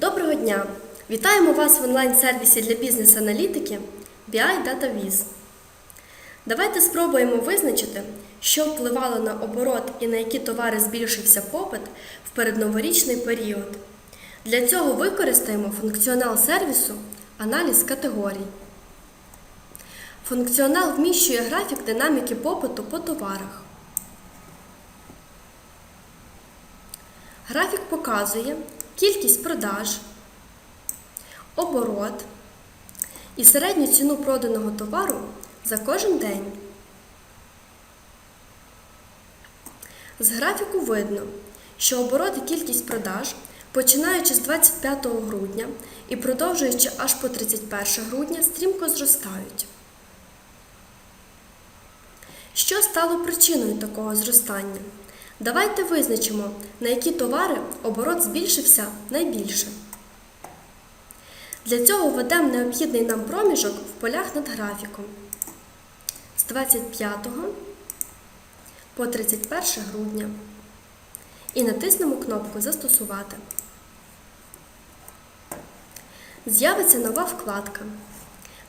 Доброго дня! Вітаємо вас в онлайн-сервісі для бізнес-аналітики BI DataViz. Давайте спробуємо визначити, що впливало на оборот і на які товари збільшився попит в передноворічний період. Для цього використаємо функціонал сервісу Аналіз категорій. Функціонал вміщує графік динаміки попиту по товарах. Графік показує кількість продаж, оборот і середню ціну проданого товару за кожен день. З графіку видно, що оборот і кількість продаж, починаючи з 25 грудня і продовжуючи аж по 31 грудня, стрімко зростають. Що стало причиною такого зростання? Давайте визначимо, на які товари оборот збільшився найбільше. Для цього введемо необхідний нам проміжок в полях над графіком з 25 по 31 грудня і натиснемо кнопку Застосувати. З'явиться нова вкладка,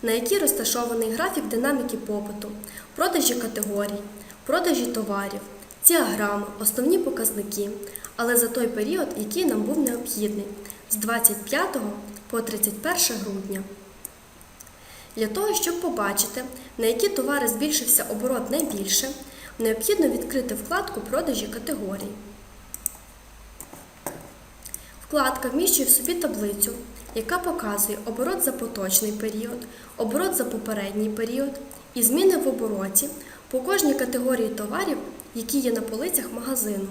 на якій розташований графік динаміки попиту, продажі категорій, продажі товарів, діаграма, основні показники, але за той період, який нам був необхідний з 25 по 31 грудня. Для того, щоб побачити, на які товари збільшився оборот найбільше, необхідно відкрити вкладку Продажі категорій. Вкладка вміщує в собі таблицю, яка показує оборот за поточний період, оборот за попередній період і зміни в обороті по кожній категорії товарів, які є на полицях магазину.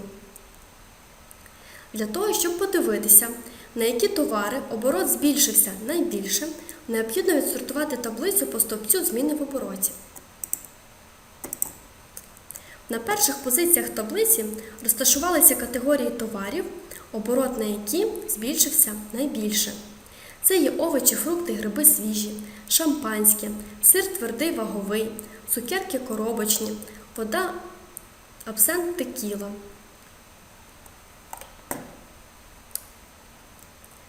Для того, щоб подивитися, на які товари оборот збільшився найбільше, необхідно відсортувати таблицю по стовпцю зміни в обороті. На перших позиціях таблиці розташувалися категорії товарів, оборот на які збільшився найбільше. Це є овочі, фрукти, гриби свіжі, шампанське, сир твердий ваговий, цукерки коробочні, вода, абсент текіла.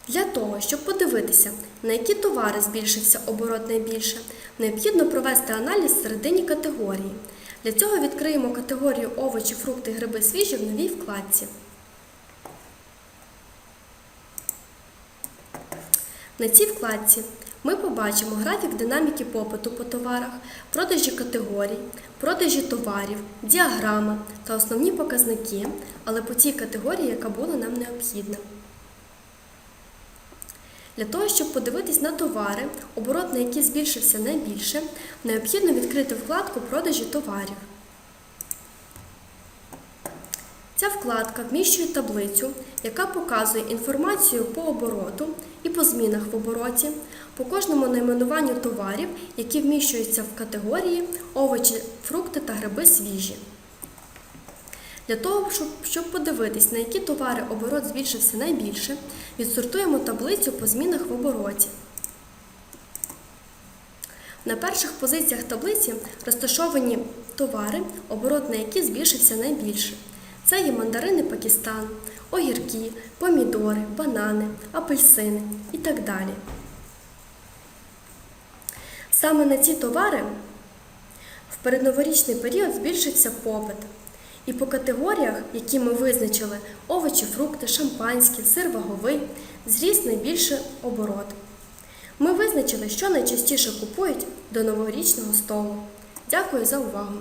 Для того, щоб подивитися, на які товари збільшився оборот найбільше, необхідно провести аналіз всередині категорії. Для цього відкриємо категорію овочі, фрукти, гриби свіжі в новій вкладці. На цій вкладці ми побачимо графік динаміки попиту по товарах, продажі категорій, продажі товарів, діаграма та основні показники, але по тій категорії, яка була нам необхідна. Для того, щоб подивитись на товари, оборот на які збільшився найбільше, необхідно відкрити вкладку Продажі товарів. Ця вкладка вміщує таблицю, яка показує інформацію по обороту і по змінах в обороті, по кожному найменуванню товарів, які вміщуються в категорії овочі, фрукти та гриби свіжі. Для того, щоб, подивитись, на які товари оборот збільшився найбільше, відсортуємо таблицю по змінах в обороті. На перших позиціях таблиці розташовані товари, оборот на які збільшився найбільше. Це є мандарини Пакистан, огірки, помідори, банани, апельсини і так далі. Саме на ці товари в передноворічний період збільшився попит. І по категоріях, які ми визначили, овочі, фрукти, шампанське, сир ваговий, зріс найбільше оборот. Ми визначили, що найчастіше купують до новорічного столу. Дякую за увагу!